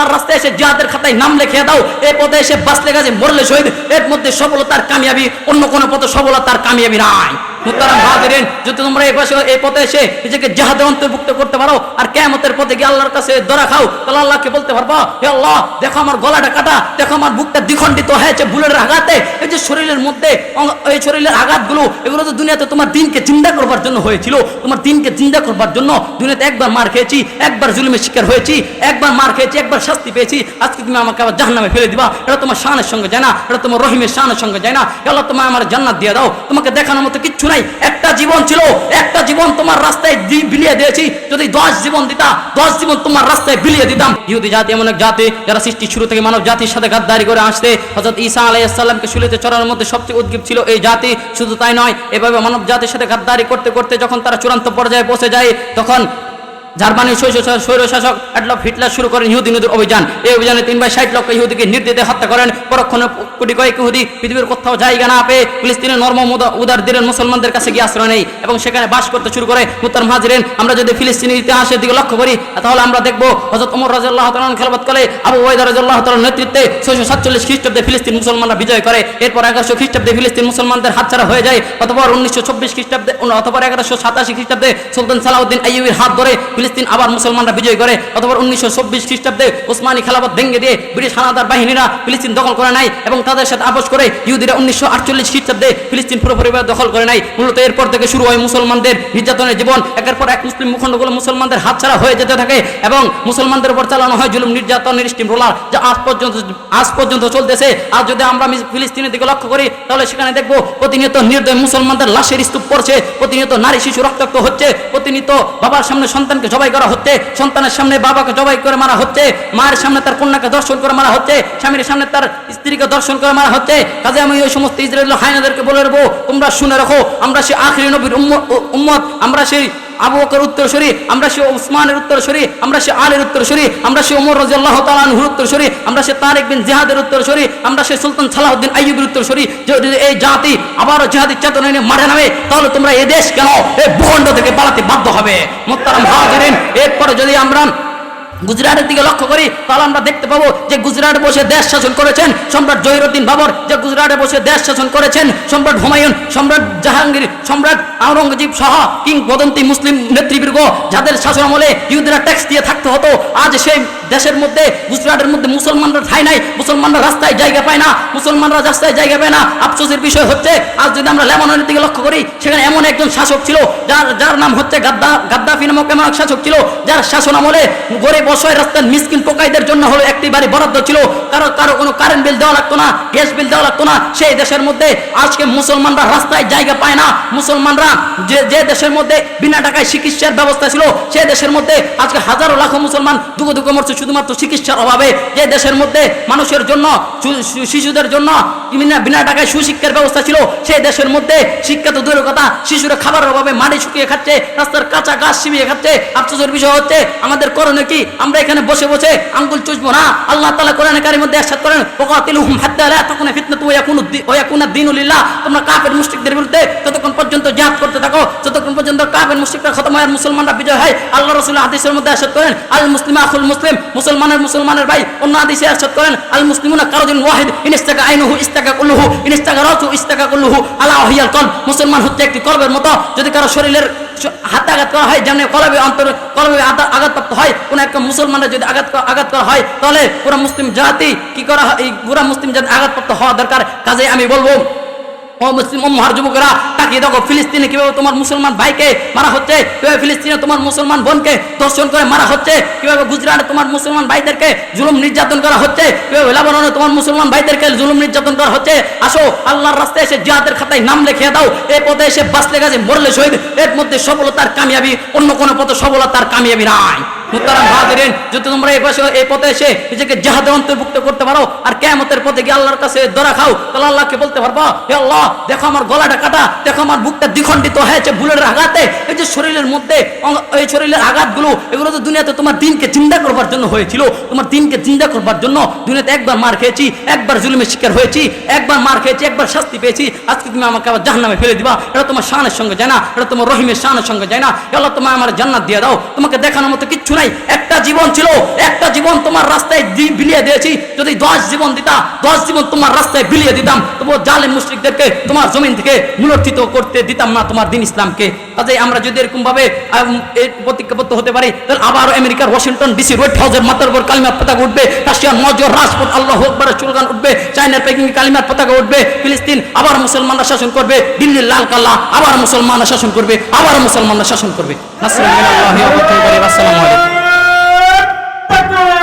আল্লাহর রাস্তায় এসে জিহাদের খাতায় নাম লিখিয়ে দাও। এই পথে এসে বাঁচলে গেছে মরলে শহীদ। এর মধ্যে সফলতার কামিয়াবি, অন্য কোনো পথে সফলতার কামিয়াবি নাই। তোমরা দিনকে চিন্তা করবার জন্য হয়েছিল। তোমার দিনকে চিন্তা করবার জন্য দুনিয়াতে একবার মার খেয়েছি, একবার জুলুমের শিকার হয়েছি, একবার মার খেয়েছি, একবার শাস্তি পেয়েছি। আজকে তুমি আমাকে আবার ফেলে দিবা, এটা তোমার শানের সঙ্গে যায় না, এটা তোমার রহিমের শানের সঙ্গে যায় না। আমার জান্নাত দিয়ে দাও, তোমাকে দেখানোর মতো কিচ্ছু নাই, একটা জীবন ছিল, একটা জীবন তোমার রাস্তায় বিলিয়ে দিয়েছি। যদি দশ জীবন দিতা, দশ জীবন তোমার রাস্তায় বিলিয়ে দিতাম। ইহুদি জাতি এমন এক জাতি, যারা সৃষ্টি শুরু থেকে মানব জাতির সাথে গাদ্দারি করে আসতে হজরত ঈসা আলাইসাল্লামকে শুলিতে চড়ানোর মধ্যে সবচেয়ে উদ্গীপ ছিল এই জাতি, শুধু তাই নয়, এভাবে মানব জাতির সাথে গাদ্দারি করতে করতে যখন তারা চূড়ান্ত পর্যায়ে বসে যায়, তখন জার্মানির স্বৈর শাসক অ্যাডলফ হিটলার শুরু করেন ইহুদি নদীর অভিযান। এই অভিযানে তিন বাই ষাট লক্ষ ইহুদিকে নির্দিতে হত্যা করেন। পরক্ষণে কোটি কয়েক ইহুদি পৃথিবীর কোথাও জায়গা না পেয়ে ফিলিস্তিনের নর্ম উদার দিনের মুসলমানদের কাছে গিয়ে আশ্রয় নেই এবং সেখানে বাস করতে শুরু করে মুতার হাজিরেন আমরা যদি ফিলিস্তিনের ইতিহাসের দিকে লক্ষ্য করি, তাহলে আমরা দেখব হজরত ওমর রাজাল্লাহ তালন খেলবাদ করে, আবু ওয়াইদা রাজাল্লাহ তালন নেতৃত্বে ছয়শো সাতচল্লিশ খ্রিস্টাব্দে ফিলিস্তিন মুসলমানরা বিজয় করে। এরপর এগারোশো খ্রিস্টাব্দে ফিলিস্তিন মুসলমানদের হাতছাড়া হয়ে যায়। অথবা উনিশশো চব্বিশ খ্রিস্টাব্দে অথবা এগারোশো সাতাশি খ্রিস্টাব্দে সুলতান সালাউদ্দিন আইয়ুবির হাত ধরে ফিলিস্তিন আবার মুসলমানরা বিজয় করে। অতপর উনিশশো চব্বিশ খ্রিস্টাব্দে ওসমানী খেলাফত ভেঙে দিয়ে ব্রিটিশ হানাদার বাহিনীরা ফিলিস্তিন দখল করে নেয় এবং তাদের সাথে আপোষ করে ইহুদিরা উনিশশো আটচল্লিশ খ্রিস্টাব্দে ফিলিস্তিন পুরোপুরিভাবে দখল করে নেয় মূলত এরপর থেকে শুরু হয় মুসলমানদের নির্যাতনের জীবন। একের পর এক মুসলিম মুখণ্ডগুলো মুসলমানদের হাতছাড়া হয়ে যেতে থাকে এবং মুসলমানদের উপর চালানো হয় জুলুম, নির্যাতনের স্টিম রোলার যা আজ পর্যন্ত আজ পর্যন্ত চলতেছে। আর যদি আমরা ফিলিস্তিনের দিকে লক্ষ্য করি, তাহলে সেখানে দেখব প্রতিনিয়ত নির্দয় মুসলমানদের লাশের স্তূপ পড়ছে, প্রতিনিয়ত নারী শিশু রক্তাক্ত হচ্ছে, প্রতিনিয়ত বাবার সামনে সন্তানকে জবাই করা হচ্ছে, সন্তানের সামনে বাবাকে জবাই করে মারা হচ্ছে, মায়ের সামনে তার কন্যাকে দর্শন করে মারা হচ্ছে, স্বামীর সামনে তার স্ত্রীকে দর্শন করে মারা হচ্ছে। কাজে আমি ওই সমস্ত ইসরায়েল হায়নাদেরকে বলে দেবো তোমরা শুনে রাখো, আমরা সেই আখরি নবীর উম্ম- উম্মত, আমরা সেই আবু বকর উত্তরসূরি আমরা সে উসমানের উত্তরসরি আমরা সে আলের উত্তরসরি আমরা সে ওমর রাজিয়াল্লাহ তালানহুর উত্তরসরি আমরা সে তারেক বিন জেহাদের উত্তরসরি আমরা সে সুলতান সালাহদ্দিন আইয়ুবের উত্তরসরি যদি এই জাতি আবারও জেহাদি চেতনা নিয়ে মারে নামে, তাহলে তোমরা এ দেশ কেন? এই ভূখণ্ড থেকে পালাতে বাধ্য হবে। মোত্তারাম হাজিরিন, এরপরে যদি আমরা গুজরাটের দিকে লক্ষ্য করি, তাহলে আমরা দেখতে পাবো যে গুজরাটে বসে দেশ শাসন করেছেন সম্রাট জহিরুদ্দিন বাবর, যে গুজরাটে বসে দেশ শাসন করেছেন সম্রাট হুমায়ুন, সম্রাট জাহাঙ্গীর, সম্রাট আওরঙ্গজীব সহ কিংবদন্তি মুসলিম নেতৃবৃর্গ যাদের শাসন আমলে ইহুদিরা ট্যাক্স দিয়ে থাকতে হতো, আজ সেই দেশের মধ্যে, গুজরাটের মধ্যে মুসলমানরা ঠাই নাই, মুসলমানরা রাস্তায় জায়গা পায় না, মুসলমানরা রাস্তায় জায়গা পায় না। আফসোসের বিষয় হচ্ছে, আজ যদি আমরা লেবাননের দিকে লক্ষ্য করি, সেখানে এমন একজন শাসক ছিল, যার যার নাম হচ্ছে গাদ্দা, গাদ্দাফি নামক এমন এক শাসক ছিল, যার শাসন আমলে গরিব অসহায় রাস্তার মিসকিন টোকাইদের জন্য হলো একটি বাড়ি বরাদ্দ ছিল। কারও কারও কোনো কারেন্ট বিল দেওয়া লাগতো না গ্যাস বিল দেওয়া লাগতো না। সেই দেশের মধ্যে আজকে মুসলমানরা রাস্তায় জায়গা পায় না। মুসলমানরা যে যে দেশের মধ্যে বিনা টাকায় চিকিৎসার ব্যবস্থা ছিল সেই দেশের মধ্যে আজকে হাজারো লাখো মুসলমান দুঃখ দুঃখ মরছে। শুধুমাত্র চিকিৎসার অভাবে যে দেশের মধ্যে মানুষের জন্য শিশুদের জন্য বিনা টাকায় সুশিক্ষার ব্যবস্থা ছিল সেই দেশের মধ্যে শিক্ষা তো দূরের কথা শিশুরা খাবারের অভাবে মাটি শুকিয়ে খাচ্ছে, রাস্তার কাঁচা গাছ শিবিয়ে খাচ্ছে, আফসোসের বিষয় হচ্ছে আমাদের করণীয় কি? আমরা এখানে বসে বসে আঙ্গুল চুষবো না। আল্লাহ তালা কোরআন কারির মধ্যে একসাথ করেন ওকাতিলুহুম হাত্তা লা তাকুনা ফিতনাতু ওয়া ইয়াকুনু তোমরা কাফের মুশরিকদের বিরুদ্ধে ততক্ষণ পর্যন্ত জিহাদ করতে থাকো। যতক্ষণ পর্যন্ত কাফের, মুশরিকরা খতম হয় আর মুসলমানরা বিজয় হয় আল্লাহ রাসূল হাদিসের মধ্যে একসাথ করেন, আল মুসলিম আখুল মুসলিম, মুসলমানের মুসলমানের ভাই, অন্য হাদিসে একসাথ করেন, আল মুসলিমুনা কারজুন ওয়াহিদ ইন ইস্তাকা আইনুহু, ইস্তাকা কুল্লুহু ইন ইস্তাকা রাসু ইস্তাকা কুল্লুহু আলা ওয়াহিয়াল কলব, মুসলমান হচ্ছে একটি কলবের মতো। যদি কারও শরীরের হাতে আঘাত করা হয়, যেমন কলবে অন্তর, কলবে আঘাত- আঘাতপ্রাপ্ত হয়, কোন একটা মুসলমানের যদি আঘাত আঘাত করা হয়, তাহলে পুরো মুসলিম জাতি কি করা হয়, এই পুরা মুসলিম জাতি আঘাতপ্রাপ্ত হওয়া দরকার। কাজে আমি বলব, ও মুসলিম মহার যুবকরা তাকিয়ে দেখো, ফিলিস্তিনে কীভাবে তোমার মুসলমান ভাইকে মারা হচ্ছে? কীভাবে ফিলিস্তিনে তোমার মুসলমান বোনকে দর্শন করে মারা হচ্ছে? কীভাবে গুজরাটে তোমার মুসলমান ভাইদেরকে জুলুম নির্যাতন করা হচ্ছে? কীভাবে লেবাননে তোমার মুসলমান ভাইদেরকে জুলুম নির্যাতন করা হচ্ছে? আসো, আল্লাহর রাস্তায় এসে জিহাদের খাতায় নাম লিখিয়ে দাও। এই পথে এসে বাঁচলে গেছে, মরলে শহীদ। এর মধ্যে সফলতার কামিয়াবি, অন্য কোনো পথে সফলতার কামিয়াবি নাই। দুনিয়াতে তোমার দিনকে চিন্তা করবার জন্য হয়েছিল। তোমার দিনকে চিন্তা করবার জন্য দুনিয়াতে একবার মার খেয়েছি, একবার জুলুমের শিকার হয়েছি, একবার মার খেয়েছি, একবার শাস্তি পেয়েছি। আজকে তুমি আমাকে আবার জাহান্নামে ফেলে দিবা, এটা তোমার শানের সঙ্গে যায় না, এটা তোমার রহিমের শানের সঙ্গে যায় না। আল্লাহ আমার জান্নাত দিয়ে দাও, তোমাকে দেখানোর মতো কিচ্ছু নাই একটা জীবন ছিল একটা জীবন তোমার রাস্তায় দি- বিলিয়ে দিয়েছি, যদি দশ জীবন দিতা, দশ জীবন তোমার রাস্তায় বিলিয়ে দিতাম তবু জালেম মুশরিকদেরকে তোমার জমিন থেকে মূলর্থিত করতে দিতাম না তোমার দিন ইসলামকে। কাজে আমরা যদি এরকম ভাবে প্রতিজ্ঞাবদ্ধ হতে পারি, তাহলে আবারও আমেরিকার ওয়াশিংটন ডিসি রেড হাউসের মাথার উপর কালিমার পতাকা উঠবে, রাশিয়ার নজর রাজপথ, আল্লাহ আকবরের চুলগান উঠবে, চায়নার পেকিং কালিমার পতাকা উঠবে, ফিলিস্তিন আবার মুসলমানরা শাসন করবে, দিল্লির লাল কাল্লা আবার মুসলমানরা শাসন করবে, আবার মুসলমানরা শাসন করবে। আসসালামু আলাইকুম।